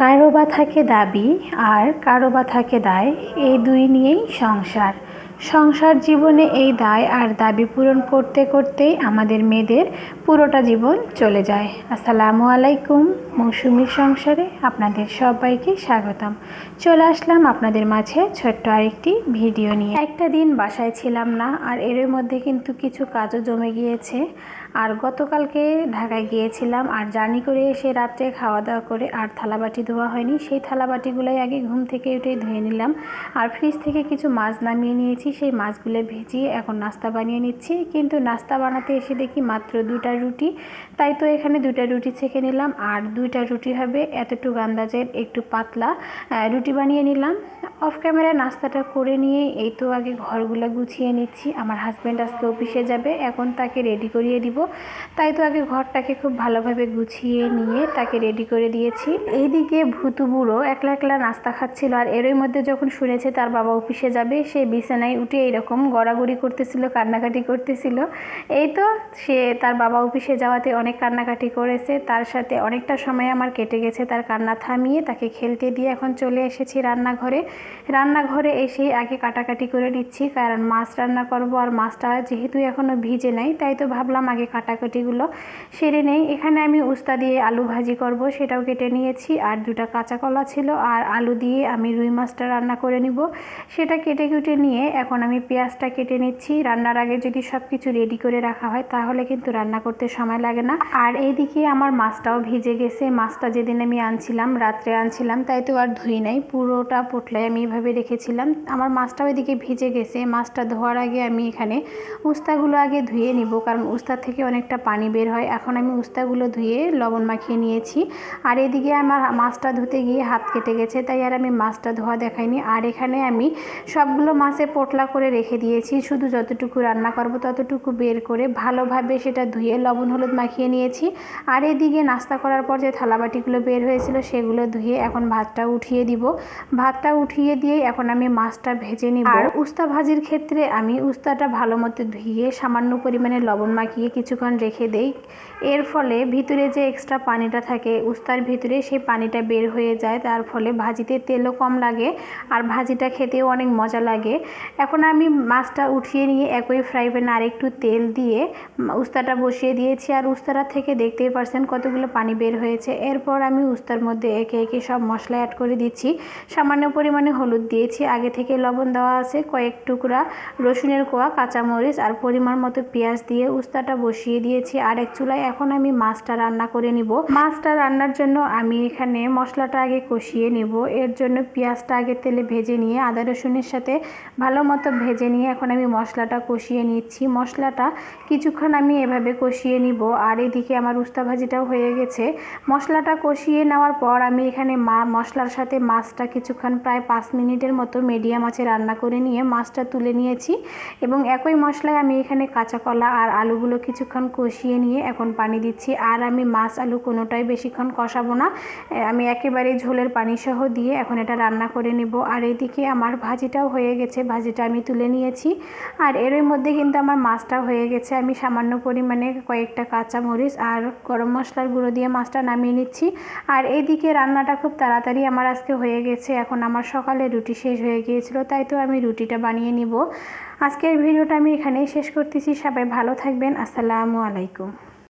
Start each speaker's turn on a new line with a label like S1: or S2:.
S1: কারও বা থাকে দাবি আর কারও বা থাকে দায়, এই দুই নিয়েই সংসার। সংসার জীবনে এই দায় আর দাবি পূরণ করতে করতেই আমাদের মেয়েদের পুরোটা জীবন চলে যায়। আসসালামু আলাইকুম, মৌসুমীর সংসারে আপনাদের সবাইকে স্বাগতম। চলে আসলাম আপনাদের মাঝে ছোট্ট আরেকটি ভিডিও নিয়ে। একটা দিন বাসায় ছিলাম না আর এর মধ্যে কিন্তু কিছু কাজও জমে গিয়েছে। আর গতকালকে ঢাকায় গিয়েছিলাম আর জার্নি করে এসে রাত্রে খাওয়া দাওয়া করে আর থালাবাটি ধোয়া হয়নি। সেই থালাবাটিগুলোই আগে ঘুম থেকে উঠে ধুয়ে নিলাম। আর ফ্রিজ থেকে কিছু মাছ নামিয়ে নিয়েছি। সেই মাছগুলো ভেজিয়ে এখন নাস্তা বানিয়ে নিচ্ছি। কিন্তু নাস্তা বানাতে এসে দেখি মাত্র দুটা রুটি। তাই তো এখানে দুটা রুটি ছেঁকে নিলাম। আর দুইটা রুটি হবে এতটুকু আন্দাজের একটু পাতলা। রুটি বানিয়ে নিলাম। অফ ক্যামেরা নাস্তাটা করে নিয়ে এই তো আগে ঘরগুলো গুছিয়ে নিচ্ছি। আমার হাজব্যান্ড আজকে অফিসে যাবে। এখন তাকে রেডি করিয়ে দিব। তাই তো আগে ঘরটাকে খুব ভালোভাবে গুছিয়ে নিয়ে তাকে রেডি করে দিয়েছি। এইদিকে ভুতু বুড়ো একলা একলা নাস্তা খাচ্ছিল আর এরই মধ্যে যখন শুনেছে তার বাবা অফিসে যাবে, সে বিছানায় উঠে এরকম গড়াগড়ি করতেছিল, কান্নাকাটি করতেছিল। এই তো সে তার বাবা অফিসে যাওয়াতে অনেক কান্নাকাটি করেছে। তার সাথে অনেকটা সময় আমার কেটে গেছে, তার কান্না থামিয়ে তাকে খেলতে দিয়ে এখন চলে এসেছি রান্নাঘরে। রান্নাঘরে এসেই আগে কাটাকাটি করে নিচ্ছি, কারণ মাছ রান্না করব আর মাছটা যেহেতু এখনও ভিজে নাই, তাই তো ভাবলাম আগে কাটাকাটিগুলো সেরে নেই। এখানে আমি উস্তা দিয়ে আলু ভাজি করব, সেটাও কেটে নিয়েছি। আর দুটা কাঁচা কলা ছিল, আর আলু দিয়ে আমি রুই মাছটা রান্না করে নিব। সেটা কেটে কুটে নিয়ে এখন আমি পেঁয়াজটা কেটে নিচ্ছি। রান্নার আগে যদি সব কিছু রেডি করে রাখা হয়, তাহলে কিন্তু রান্না করতে সময় লাগে না। আর এইদিকে আমার মাছটাও ভিজে গেছে। মাছটা যেদিন আমি আনছিলাম, রাত্রে আনছিলাম, তাই তো আর ধুই নাই। পুরোটা পোটলায় আমি এভাবে রেখেছিলাম। আমার মাছটাও এদিকে ভিজে গেছে। মাছটা ধোয়ার আগে আমি এখানে উস্তাগুলো আগে ধুয়ে নিব, কারণ উস্তা থেকে অনেকটা পানি বের হয়। এখন আমি উস্তাগুলো ধুয়ে লবণ মাখিয়ে নিয়েছি। আর এদিকে আমার মাছটা ধুতে গিয়ে হাত কেটে গেছে তাই আর আমি মাছটা ধোয়া দেখাইনি। আর এখানে আমি সবগুলো মাছে পোটলা করে রেখে দিয়েছি। শুধু যতটুকু রান্না করব ততটুকু বের করে ভালোভাবে সেটা ধুয়ে লবণ হলুদ মাখিয়ে নিয়েছি। আর এদিকে নাস্তা করার পর যে থালাবাটিগুলো বের হয়েছিল সেগুলো ধুয়ে এখন ভাতটা উঠিয়ে দিব। ভাতটা উঠিয়ে দিয়ে এখন আমি মাছটা ভেজে নিব। আর উস্তা ভাজির ক্ষেত্রে আমি উস্তাটা ভালো মতো ধুয়ে সামান্য পরিমাণে লবণ মাখিয়ে কিছুক্ষণ রেখে দেই। এর ফলে ভিতরে যে এক্সট্রা পানিটা থাকে, উস্তার ভিতরে সেই পানিটা বের হয়ে যায়। তার ফলে ভাজিতে তেলও কম লাগে আর ভাজিটা খেতেও অনেক মজা লাগে। এখন আমি মাছটা উঠিয়ে নিয়ে একই ফ্রাই প্যানে আরেকটু তেল দিয়ে উস্তাটা বসিয়ে দিয়েছি আর উস্তাটা থেকে দেখতেই পারছেন কতগুলো পানি বের হয়েছে। এরপর আমি উস্তার মধ্যে একে একে সব মশলা অ্যাড করে দিচ্ছি। সামান্য পরিমাণে হলুদ দিয়েছি। আগে থেকে লবণ দেওয়া আছে কয়েক টুকরা, রসুনের কোয়া, কাঁচামরিচ আর পরিমাণ মতো পেঁয়াজ দিয়ে উস্তাটা বসিয়ে দিয়েছি। আর এক চুলায় এখন আমি মাছটা রান্না করে নিব। মাছটা রান্নার জন্য আমি এখানে মশলাটা আগে কষিয়ে নিব। এর জন্য পেঁয়াজটা আগে তেলে ভেজে নিয়ে, আদা রসুনের সাথে ভালো মতো ভেজে নিয়ে এখন আমি মশলাটা কষিয়ে নিচ্ছি। মশলাটা কিছুক্ষণ আমি এভাবে কষিয়ে নিব। আর এদিকে আমার উস্তা ভাজিটাও হয়ে গেছে। মশলাটা কষিয়ে নেওয়ার পর আমি এখানে মা, মশলার সাথে মাছটা কিছুক্ষণ প্রায় পাঁচ মিনিটের মতো মিডিয়াম আছে রান্না করে নিয়ে মাছটা তুলে নিয়েছি। এবং একই মশলায় আমি এখানে কাঁচা কলা আর আলুগুলো কিছুক্ষণ কষিয়ে নিয়ে এখন পানি দিচ্ছি। আর আমি মাছ, আলু কোনোটাই বেশিক্ষণ কষাবো না। আমি একেবারে ঝোলের পানি সহ দিয়ে এখন এটা রান্না করে নেব। আর এদিকে আমার ভাজিটাও হয়ে গেছে। ভাজিটা আমি তুলে নিয়েছি। আর এরই মধ্যে কিন্তু আমার মাছটা হয়ে গেছে। আমি সামান্য পরিমাণে কয়েকটা কাঁচা মরিচ আর গরম মশলার গুঁড়ো দিয়ে মাছটা নামিয়ে নিচ্ছি। আর এইদিকে রান্নাটা খুব তাড়াতাড়ি আমার আজকে হয়ে গেছে। এখন আমার সকালে রুটি শেষ হয়ে গিয়েছিল, তাই তো আমি রুটিটা বানিয়ে নিব। আজকের ভিডিওটা আমি এখানেই শেষ করতেছি। সবাই ভালো থাকবেন। আসসালামু আলাইকুম।